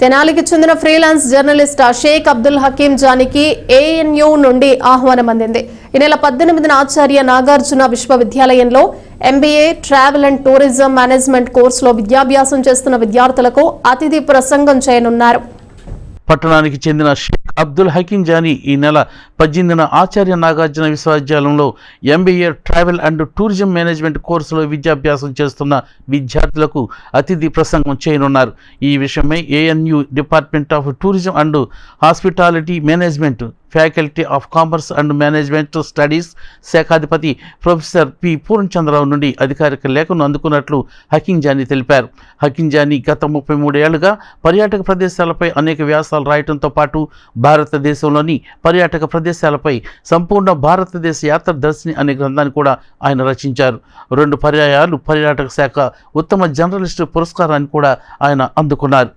తెనాలికి చెందిన freelance journalist Sheikh Abdul Hakeem జానికి ANU నుండి ఆహ్వానం అందింది. ఈ నెల పద్దెనిమిదిన ఆచార్య నాగార్జున విశ్వవిద్యాలయంలో MBA travel and tourism management కోర్సులో విద్యాభ్యాసం చేస్తున్న విద్యార్థులకు అతిథి ప్రసంగం చేయనున్నారు. పట్టణానికి చెందిన షేక్ అబ్దుల్ హకీం జానీ ఈ నెల పద్దెనిమిదిన ఆచార్య నాగార్జున విశ్వవిద్యాలయంలో MBA travel and tourism management కోర్సులో విద్యాభ్యాసం చేస్తున్న విద్యార్థులకు అతిథి ప్రసంగం చేయనున్నారు. ఈ విషయమై ANU department of tourism and hospitality management faculty of commerce and management studies శాఖాధిపతి professor P Purnachandrarao నుండి అధికారిక లేఖను అందుకున్నట్లు హకింజానీ తెలిపారు. హకింజానీ గత ముప్పై మూడేళ్ళుగా పర్యాటక ప్రదేశాలపై అనేక వ్యాసాలు రాయటంతో పాటు భారతదేశంలోని పర్యాటక ప్రదేశాలపై సంపూర్ణ భారతదేశ యాత్ర దర్శిని అనే గ్రంథాన్ని కూడా ఆయన రచించారు. రెండు పర్యాయాలు పర్యాటక శాఖ ఉత్తమ జర్నలిస్టు పురస్కారాన్ని కూడా ఆయన అందుకున్నారు.